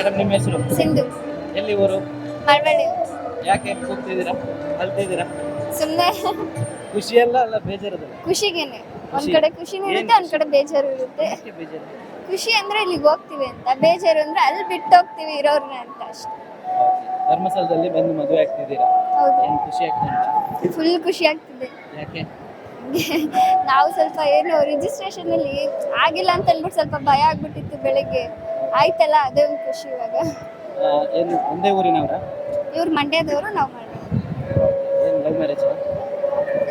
Madam ನಿಮ್ಮ ಹೆಸರು? ಸಿಂಧು. ಎಲ್ಲಿ ಊರು? ಮಳವಳ್ಳಿ ಯಾಕೆ ಕೂಗ್ತಿದ್ದೀರಾ ಅಳ್ತಿದ್ದೀರಾ ಸುಮ್ಮನೆ ಖುಷಿ ಅಲ್ಲ ಬೇಜಾರದಲ್ಲ? ಖುಷಿಗೇನೆ. ಒಂದ್ ಕಡೆ ಖುಷಿನೂ ಇರುತ್ತೆ ಒಂದ್ ಕಡೆ ಬೇಜಾರು ಇರುತ್ತೆ. ಯಾಕೆ ಬೇಜಾರು? ಖುಷಿ ಅಂದ್ರೆ ಇಲ್ಲಿಗೆ ಹೋಗ್ತೀವಿ ಅಂತ. ಬೇಜಾರು ಅಂದ್ರೆ ಅಲ್ಲಿ ಬಿಟ್ಟು ಹೋಗ್ತೀವಿ ಇರೋರ್ನ ಅಂತ ಅಷ್ಟೇ. ಧರ್ಮಸ್ಥಳದಲ್ಲಿ ಬಂದು ಮದುವೆ ಆಗ್ತಿದ್ದೀರಾ? ಹೌದು. ಏನು ಖುಷಿ ಆಗ್ತದೆ ಫುಲ್ ಖುಷಿ ಆಗ್ತಿದೆ. ಯಾಕೆ? ನಾವು ಸ್ವಲ್ಪ ಏನು ರಿಜಿಸ್ಟ್ರೇಷನ್ ಅಲ್ಲಿ ಆಗಿಲ್ಲ ಅಂತ ಅಂದ್ಬಿಟ್ಟು ಸ್ವಲ್ಪ ಭಯ ಆಗ್ಬಿಟ್ಟಿತ್ತು ಬೆಳಿಗ್ಗೆ. ಆಯ್ತಲ್ಲ ಅದೇ ಒಂದು ಖುಷಿ ಇವಾಗ. ಆ, ಏನು ಒಂದೇ ಊರಿನವರ? ಇವ್ರು ಮಂಡ್ಯದವರು ನಾವು ಮಂಡ್ಯ ಏನು ಲವ್ ಮ್ಯಾರೇಜ್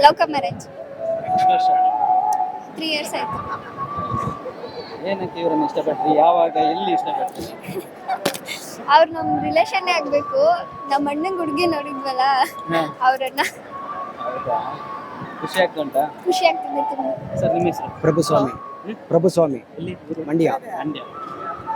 ಲೌಕ ಮ್ಯಾರೇಜ್ ಎಷ್ಟು ವರ್ಷ ತ್ರೀ ಇಯರ್ಸ್ ಆಯ್ತು. ಏನಕ್ಕೆ ಇವರನ್ನು ಇಷ್ಟಪಟ್ರಿ ಯಾವಾಗ ಎಲ್ಲಿ ಇಷ್ಟಪಟ್ರಿ ಅವ್ರು ನಮ್ಮ ರಿಲೇಷನ್ನೇ ಆಗಬೇಕು. ನಮ್ಮ ಅಣ್ಣನ ಹುಡುಗಿ ನೋಡಿದ್ವಲ್ಲ ಹಾ. ಅವ್ರನ್ನ. ಹೌದಾ? ಖುಷಿ ಆಗ್ತಾ ಖುಷಿ ಆಗ್ತಿದೆ ತುಂಬಾ. ಸರ್ ನಿಮ್ಮ ಹೆಸರು? ಪ್ರಭುಸ್ವಾಮಿ? ಪ್ರಭುಸ್ವಾಮಿ. ಎಲ್ಲಿ? ಊರು? ಮಂಡ್ಯ. ಮಂಡ್ಯ.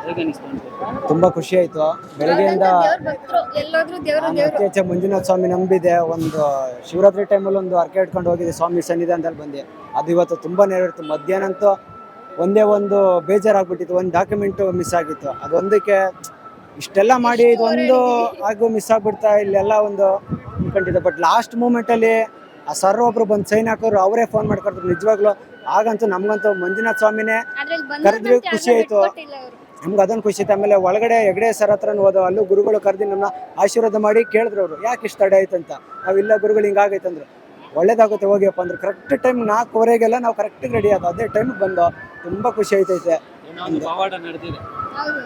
ಹೇಗೆ ಅನಿಸ್ತು ಅಂತ ತುಂಬಾ ಖುಷಿ ಆಯ್ತು. ಬೆಳಗ್ಗೆಯಿಂದ ದೇವ್ರ ಭಕ್ತರು ದೇವ್ರು ನಾನು ಅತಿ ಹೆಚ್ಚು ಮಂಜುನಾಥ ಸ್ವಾಮಿ ನಂಬಿದೆ. ಒಂದು ಶಿವರಾತ್ರಿ ಟೈಮಲ್ಲಿ ಒಂದು ಅರ್ಕೆ ಇಟ್ಕೊಂಡು ಹೋಗಿದ್ದೆ. ಸ್ವಾಮಿ ಸನ್ನಿಧಾನದಲ್ಲಿ ಬಂದೆ. ಅದು ಇವತ್ತು ತುಂಬಾ ನೆರವೇರಿತು. ಮಧ್ಯಾಹ್ನ ಅಂತೂ ಒಂದೇ ಒಂದು ಬೇಜಾರಾಗ್ಬಿಟ್ಟಿತ್ತು. ಒಂದು ಡಾಕ್ಯುಮೆಂಟ್ ಮಿಸ್ ಆಗಿತ್ತು. ಅದೊಂದಕ್ಕೆ ಇಷ್ಟೆಲ್ಲ ಮಾಡಿ ಇದೊಂದು ಹಾಗೂ ಮಿಸ್ ಆಗ್ಬಿಡ್ತಾ ಇಲ್ಲೆಲ್ಲ ಒಂದು ಅನ್ಕೊಂಡಿದ್ದೆ ಬಟ್ ಲಾಸ್ಟ್ ಮೂಮೆಂಟಲ್ಲಿ ಆ ಸರ್ ಒಬ್ರು ಬಂದು ಸೈನ್ ಹಾಕೋರು ಅವರೇ ಫೋನ್ ಮಾಡ್ಕೊಡ್ತಾರೆ. ನಿಜವಾಗ್ಲೂ ಆಗಂತೂ ನಮ್ಗಂತೂ ಮಂಜುನಾಥ ಸ್ವಾಮಿನೇ ಅದ್ರಲ್ಲಿ ಕರೆದ್ರೆ ಖುಷಿ ಆಯ್ತು. ನಮ್ಗೆ ಅದನ್ನು ಖುಷಿ ಇತ್ತು ಆಮೇಲೆ ಒಳಗಡೆ ಹೆಗಡೆ ಸರ್ ಹತ್ರ ಹೋದ ಅಲ್ಲೂ ಗುರುಗಳು ಕರೆದು ನನ್ನ ಆಶೀರ್ವಾದ ಮಾಡಿ ಕೇಳಿದ್ರು ಅವರು ಯಾಕೆ ಇಷ್ಟು ತಡೆ ಆಯ್ತು ಅಂತ ನಾವಿಲ್ಲ ಗುರುಗಳು ಹಿಂಗಾಗೈತೆ ಅಂದ್ರು. ಒಳ್ಳೇದಾಗುತ್ತೆ ಹೋಗಿಯಪ್ಪ ಅಂದ್ರೆ. ಕರೆಕ್ಟ್ ಟೈಮ್ ನಾಲ್ಕುವರೆಗೆಲ್ಲ ನಾವು ಕರೆಕ್ಟಾಗಿ ರೆಡಿ ಆದ ಅದೇ ಟೈಮ್ ಬಂದು ತುಂಬಾ ಖುಷಿ ಆಯ್ತೈತೆ.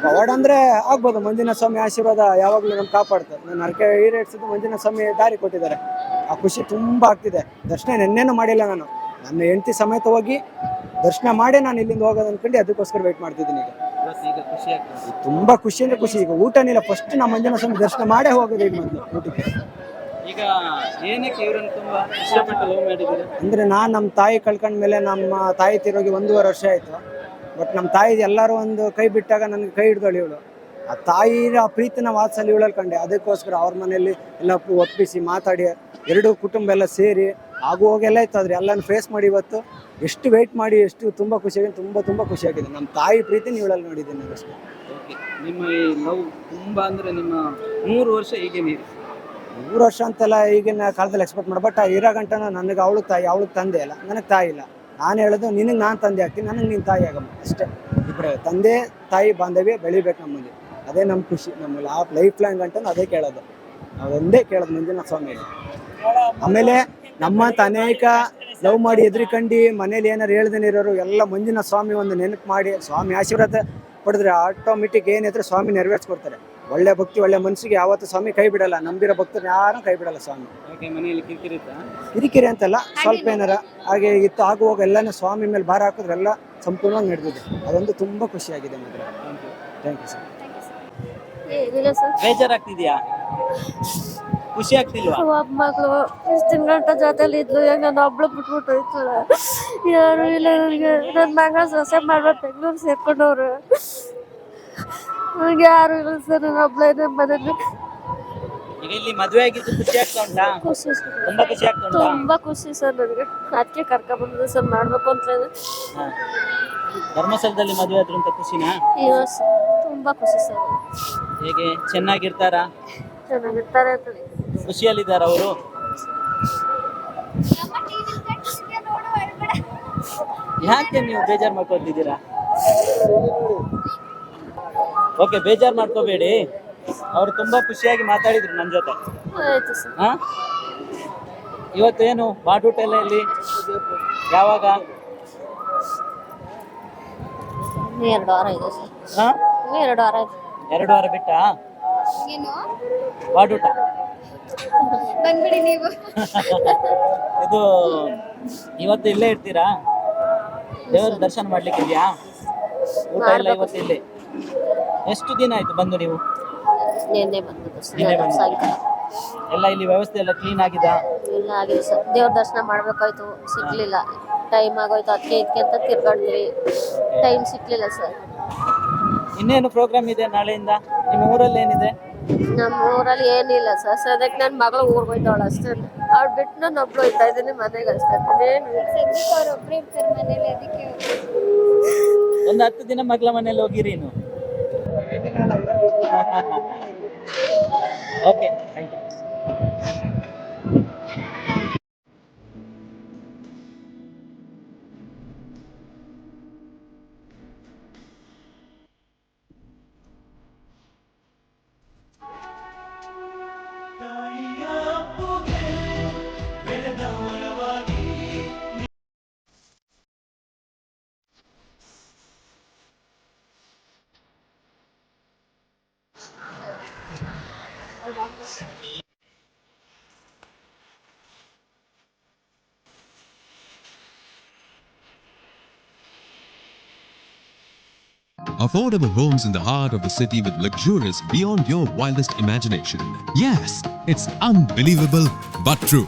ಪವಾಡ ಅಂದರೆ ಆಗ್ಬೋದು. ಮಂಜುನಾಥ ಸ್ವಾಮಿ ಆಶೀರ್ವಾದ ಯಾವಾಗಲೂ ನಮ್ಗೆ ಕಾಪಾಡ್ತಾರೆ ನಾನು ಅರ್ಕೆ ಈರೇಟ್ಸಿದ್ದು ಮಂಜುನಾಥ ಸ್ವಾಮಿ ದಾರಿ ಕೊಟ್ಟಿದ್ದಾರೆ. ಆ ಖುಷಿ ತುಂಬಾ ಆಗ್ತಿದೆ. ದರ್ಶನ ನೆನ್ನೆನೂ ಮಾಡಿಲ್ಲ ನಾನು. ನನ್ನ ಹೆಂಡತಿ ಸಮೇತ ಹೋಗಿ ದರ್ಶನ ಮಾಡಿ ನಾನು ಇಲ್ಲಿಂದ ಹೋಗೋದು ಅಂದ್ಕೊಂಡು ಅದಕ್ಕೋಸ್ಕರ ವೆಯ್ಟ್ ಮಾಡ್ತಿದ್ದೀನಿ ಈಗ. ಈಗ ಖುಷಿ ಆಗ್ತದೆ ತುಂಬಾ ಖುಷಿ ಅಂದ್ರೆ ಖುಷಿ. ಈಗ ಊಟನಿಲ್ಲ ಫಸ್ಟ್ ನಮ್ಮ ಮಂಜುನಾಥ ಸ್ವಾಮಿ ದರ್ಶನ ಮಾಡೇ ಹೋಗೋದು ಈಗ ಮೊದಲು ಊಟಕ್ಕೆ. ಈಗ ಏನಕ್ಕೆ ಇವರನ್ನು ತುಂಬಾ ಇಷ್ಟಪಟ್ಟು ಲವ್ ಮಾಡಿದ್ದೀರಾ? ಅಂದ್ರೆ ನಾನು ನಮ್ಮ ತಾಯಿ ಕಳ್ಕೊಂಡ ಮೇಲೆ ನಮ್ಮ ತಾಯಿ ತಿರೋಗಿ ಒಂದೂವರೆ ವರ್ಷ ಆಯ್ತು. ಬಟ್ ನಮ್ಮ ತಾಯಿ ಎಲ್ಲರೂ ಒಂದು ಕೈ ಬಿಟ್ಟಾಗ ನನಗೆ ಕೈ ಹಿಡ್ದಳು ಇವಳು. ಆ ತಾಯಿಯ ಆ ಪ್ರೀತಿನ ವಾತ್ಸಲ್ಯ ಇವಳಲ್ಲಿ ಕಂಡೆ. ಅದಕ್ಕೋಸ್ಕರ ಅವ್ರ ಮನೆಯಲ್ಲಿ ಎಲ್ಲ ಒಪ್ಪಿಸಿ ಮಾತಾಡಿ ಎರಡು ಕುಟುಂಬ ಎಲ್ಲ ಸೇರಿ ಆಗು ಹೋಗೆಲ್ಲ ಇತ್ತು ಆದರೆ ಎಲ್ಲನೂ ಫೇಸ್ ಮಾಡಿ ಇವತ್ತು ಎಷ್ಟು ವೆಯ್ಟ್ ಮಾಡಿ ಎಷ್ಟು ತುಂಬ ಖುಷಿಯಾಗಿದೆ ತುಂಬ ತುಂಬ ಖುಷಿಯಾಗಿದೆ ನಮ್ಮ ತಾಯಿ ಪ್ರೀತಿ ಇವಳಲ್ಲಿ ನೋಡಿದ್ದೀನಿ ನಾನು ಅಷ್ಟೇ. ಓಕೆ ನಿಮ್ಮ ಈ ಲವ್ ತುಂಬಾ ಅಂದ್ರೆ ನಿಮ್ಮ ಮೂರು ವರ್ಷ ಹೀಗೆ ನೀರು ಮೂರು ವರ್ಷ ಅಂತೆಲ್ಲ ಈಗಿನ ಕಾಲದಲ್ಲಿ ಎಕ್ಸ್ಪೆಕ್ಟ್ ಮಾಡಿ ಬಟ್ ಇರೋ ಗಂಟನ ನನಗೆ ಅವಳು ತಾಯಿ ಅವಳಿಗೆ ತಂದೆ ಇಲ್ಲ ನನಗೆ ತಾಯಿ ಇಲ್ಲ. ನಾನು ಹೇಳೋದು ನಿನಗೆ ನಾನು ತಂದೆ ಆಗ್ತೀನಿ ನನಗೆ ನೀನು ತಾಯಿ ಆಗಮ್ಮ ಅಷ್ಟೇ. ಇಬ್ಬರೇ ತಂದೆ ತಾಯಿ ಬಾಂಧವ್ಯ ಬೆಳಿಬೇಕು ನಮ್ಮಲ್ಲಿ. ಅದೇ ನಮ್ಮ ಖುಷಿ ನಮ್ಮಲ್ಲಿ ಆ ಲೈಫ್ ಲಾಂಗ್ ಅಂತ ಅದೇ ಕೇಳೋದು. ಅದೊಂದೇ ಕೇಳೋದು ಮುಂದಿನ ಸ್ವಾಮಿ. ಆಮೇಲೆ ನಮ್ಮಂತ ಅನೇಕ ಲವ್ ಮಾಡಿ ಎದ್ರಿಕಂಡು ಮನೇಲಿ ಏನಾರು ಹೇಳ್ದೇನೆ ಇರೋರು ಎಲ್ಲ ಮಂಜಿನ ಸ್ವಾಮಿ ಒಂದು ನೆನಪು ಮಾಡಿ ಸ್ವಾಮಿ ಆಶೀರ್ವಾದ ಪಡೆದ್ರೆ ಆಟೋಮೆಟಿಕ್ ಏನಿದ್ರೆ ಸ್ವಾಮಿ ನೆರವೇರಿಸ್ಕೊಡ್ತಾರೆ. ಒಳ್ಳೆ ಭಕ್ತಿ ಒಳ್ಳೆ ಮನಸ್ಸಿಗೆ ಯಾವತ್ತು ಸ್ವಾಮಿ ಕೈ ಬಿಡಲ್ಲ. ನಂಬಿರೋ ಭಕ್ತರು ಯಾರು ಕೈ ಬಿಡಲ್ಲ ಸ್ವಾಮಿ. ಓಕೆ ಮನೆಯಲ್ಲಿ ಕಿರಿಕಿರಿತಾ ಕಿರಿಕಿರಿ ಅಂತಲ್ಲ ಸ್ವಲ್ಪ ಏನಾರ ಹಾಗೆ ಇತ್ತು ಆಗುವಾಗ ಎಲ್ಲಾನು ಸ್ವಾಮಿ ಮೇಲೆ ಭಾರ ಹಾಕಿದ್ರೆ ಎಲ್ಲ ಸಂಪೂರ್ಣವಾಗಿ ನಡೆದಿದೆ. ಅದೊಂದು ತುಂಬಾ ಖುಷಿಯಾಗಿದೆ ಮಾತ್ರ. ಥ್ಯಾಂಕ್ ಯು ಸರ್ ಬೇಜಾರಾಗ್ತಿದ್ಯಾ? ಖುಷಿ ಆಗ್ತಿಲ್ವಾ? ಒಬ್ಬ ಮಗಳು ಇಷ್ಟು ಗಂಟೆ ಜೊತೆಲಿ ಇದ್ಲು ಈಗ ನಾನು ಒಬ್ಳು ಬಿಟ್ಬಿಟ್ಟು ಹೋಯ್ತಾಳೆ ಯಾರು ಇಲ್ಲ ನನಗೆ ನನ್ನ ಮಗ ಸೊಸೆ ಮಾಡ್ಬಿಟ್ಟು ಬೆಂಗ್ಳೂರು ಸೇರ್ಕೊಂಡವ್ರು. ನನಗೆ ಯಾರು ಇಲ್ಲ ಸರ್ ನಾನು ಇದೆ ಮನೇಲಿ ಈಗ ಇಲ್ಲಿ ಮದುವೆ ಆಗಿದ್ದು ಖುಷಿ ಆಗ್ತಾ ಉಂಟಾ? ಖುಷಿ ಸರ್. ತುಂಬಾ ಖುಷಿ ಆಗ್ತಾ ಉಂಟಾ? ತುಂಬಾ ಖುಷಿ ಸರ್ ನನಗೆ. ಅದಕ್ಕೆ ಕರ್ಕೊಂಡ್ಬಂದಿದೆ ಸರ್ ಮಾಡ್ಬೇಕು ಅಂತ ಹಾ. ಧರ್ಮಸ್ಥಳದಲ್ಲಿ ಮದುವೆ ಆದ್ರು ಅಂತ ಖುಷಿನಾ? ಅಯ್ಯೋ ಸರ್ ತುಂಬಾ ಖುಷಿ ಸರ್. ಹೇಗೆ? ಚೆನ್ನಾಗಿರ್ತಾರಾ? ಚೆನ್ನಾಗಿರ್ತಾರೆ ಅಂತ ಖುಷಿಯಲ್ಲಿದ್ದಾರ ಅವರು. ಯಾಕೆ ನೀವು ಬೇಜಾರು ಮಾಡ್ಕೊತಿದ್ದೀರಾ ಓಕೆ ಬೇಜಾರು ಮಾಡ್ಕೋಬೇಡಿ. ಅವರು ತುಂಬಾ ಖುಷಿಯಾಗಿ ಮಾತಾಡಿದ್ರು ನನ್ನ ಜೊತೆ. ಹಾ? ಇವತ್ತೇನು ಬಾಟೂಟ ಎಲ್ಲ? ಇಲ್ಲಿ ಯಾವಾಗ ಎರಡು ವಾರ ಇದೆ ಎರಡು ವಾರ ಇದೆ. ಎರಡು ವಾರ ಬಿಟ್ಟಾ? ಬಾಟೂಟ ಬಂದ್ಬಿಡಿ ನೀವು. ಇದು ಇವತ್ತು ಇಲ್ಲೇ ಇರ್ತೀರಾ? ದೇವರ ದರ್ಶನ ಮಾಡ್ಲಿಕ್ಕೆ ಇದೆಯಾ ಊಟ ಎಲ್ಲ ಇವತ್ತು ಇಲ್ಲಿ. ಎಷ್ಟು ದಿನ ಆಯ್ತು ಬಂದು ನೀವು? ನಿನ್ನೆ ಬಂದದ್ದು ಸರ್ ನಿನ್ನೆ ಬಂದಿದ್ದು. ಸಾಯಂಕಾಲ. ಎಲ್ಲ ಇಲ್ಲಿ ವ್ಯವಸ್ಥೆ ಎಲ್ಲ ಕ್ಲೀನ್ ಆಗಿದಾ? ಇಲ್ಲ ಆಗಿದೆ ಸರ್. ದೇವ್ರ ದರ್ಶನ ಮಾಡ್ಬೇಕಾಯ್ತು. ಸಿಗ್ಲಿಲ್ಲ. ಟೈಮ್ ಆಗೋಯ್ತು. ಅದಕ್ಕೆ ಇದಕ್ಕೆ ಅಂತ ತಿರ್ಗಾಡಿದ್ವಿ ಟೈಮ್ ಸಿಗ್ಲಿಲ್ಲ ಸರ್. ಇನ್ನೇನು ಪ್ರೋಗ್ರಾಮ್ ಇದೆ ನಾಳೆಯಿಂದ? ನಿಮ್ಮ ಊರಲ್ಲಿ ಏನಿದೆ ನಮ್ಮ ಊರಲ್ಲಿ ಏನಿಲ್ಲ ಸರ್. ಸದ್ಯಕ್ಕೆ ನನ್ನ ಮಗಳು ಊರ್ಗೆ ಹೋಯ್ತಾಳ ಅಷ್ಟೇ. ಅವ್ಳು ಬಿಟ್ಟು ನಾನು ಒಬ್ಳು ಹೋಯ್ತಾ ಇದ್ದೀನಿ ಮನೆಗೆ ಅಷ್ಟೇ. ಏನು. ಸದ್ಯಕ್ಕೆ ಅವ್ರು ಒಬ್ರೇ ಇರ್ತಾರೆ ಮನೇಲಿ ಅದಕ್ಕೆ ಒಂದು ಹತ್ತು ದಿನ ಮಗಳ ಮನೇಲಿ ಹೋಗಿರಿ okay thank you Affordable homes in the heart of the city with luxurious beyond your wildest imagination. Yes, it's unbelievable but true.